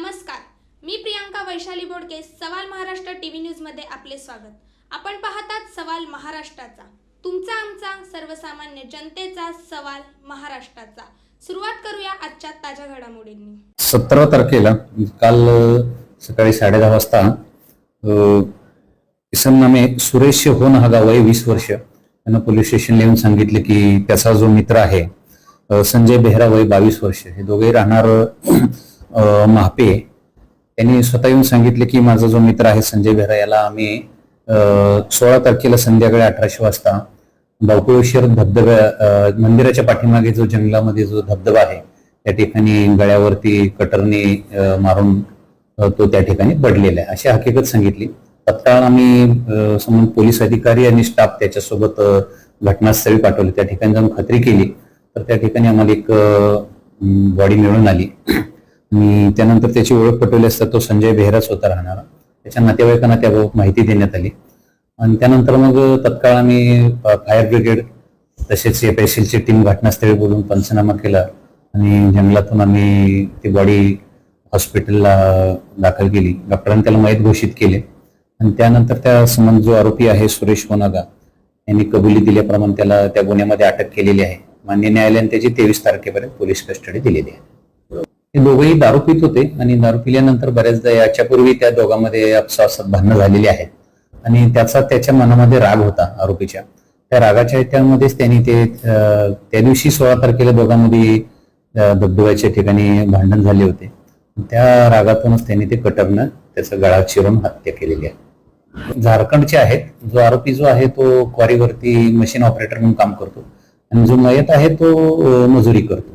नमस्कार. मी प्रियांका वैशाली बोडके सवाल महाराष्ट्र टीव्ही न्यूजमध्ये आपले स्वागत. आपण पाहतात सवाल महाराष्ट्राचा. तुमचा आमचा सर्वसामान्य जनतेचा सवाल महाराष्ट्राचा. सुरुवात करूया आजच्या ताज्या घडामोडींनी. सतरा तारखेला काल सकाळी सकाळी साडेदहा वाजता किसन नामे सुरेश होन हा गाव आहे वीस वर्ष. त्यांना पोलीस स्टेशनला येऊन सांगितले की त्याचा जो मित्र आहे संजय बेहरा वय बावीस वर्ष. हे दोघे राहणार महापे. त्यांनी स्वतः येऊन सांगितले की माझा जो मित्र आहे संजय बेहरा याला आम्ही अ, सोळा तारखेला संध्याकाळी अठराशे वाजता बावकुळेश्वर धबधब्या मंदिराच्या पाठीमागे जो जंगलामध्ये जो धबधबा आहे त्या ठिकाणी गळ्यावरती कटरने मारून तो त्या ठिकाणी पडलेला आहे. अशी हकीकत सांगितली. तत्काळ आम्ही समोर पोलीस अधिकारी आणि स्टाफ त्याच्यासोबत घटनास्थळी पाठवले. त्या ठिकाणी जाऊन खात्री केली. तर त्या ठिकाणी आम्हाला एक बॉडी मिळून आली. आणि त्यानंतर त्याची ओळख पटवली असता तो संजय बेहराच होता राहणारा. त्याच्या नातेवाईकांना त्याबाबत माहिती देण्यात आली. आणि त्यानंतर मग तत्काळ आम्ही फायर ब्रिगेड तसेच एफएसएलची टीम घटनास्थळी बोलून पंचनामा केला आणि जंगलातून आम्ही ती बॉडी हॉस्पिटलला दाखल केली. डॉक्टरांनी त्याला माहीत घोषित केले. आणि त्यानंतर त्या संबंध जो आरोपी आहे सुरेश वनागा यांनी कबुली दिल्याप्रमाणे त्याला त्या गुन्ह्यामध्ये अटक केलेली आहे. मान्य न्यायालयाने त्याची तेवीस तारखेपर्यंत पोलीस कस्टडी दिलेली आहे. हे दोघेही दारू पित होते आणि दारू पिल्यानंतर बऱ्याचदा याच्यापूर्वी त्या दोघांमध्ये आपसासात भांडणं झालेली आहेत. आणि त्याचा त्याच्या मनामध्ये राग होता आरोपीच्या. त्या रागाच्या त्यामध्येच त्यांनी ते त्या दिवशी सोळा तारखेला दोघांमध्ये धबधब्याच्या ठिकाणी भांडण झाले होते. त्या रागातूनच त्यांनी ते कटरनं त्याचा गळा चिरून हत्या केलेली आहे. झारखंडचे आहेत जो आरोपी जो आहे तो क्वारीवरती मशीन ऑपरेटर म्हणून काम करतो. आणि जो मयत आहे तो मजुरी करतो.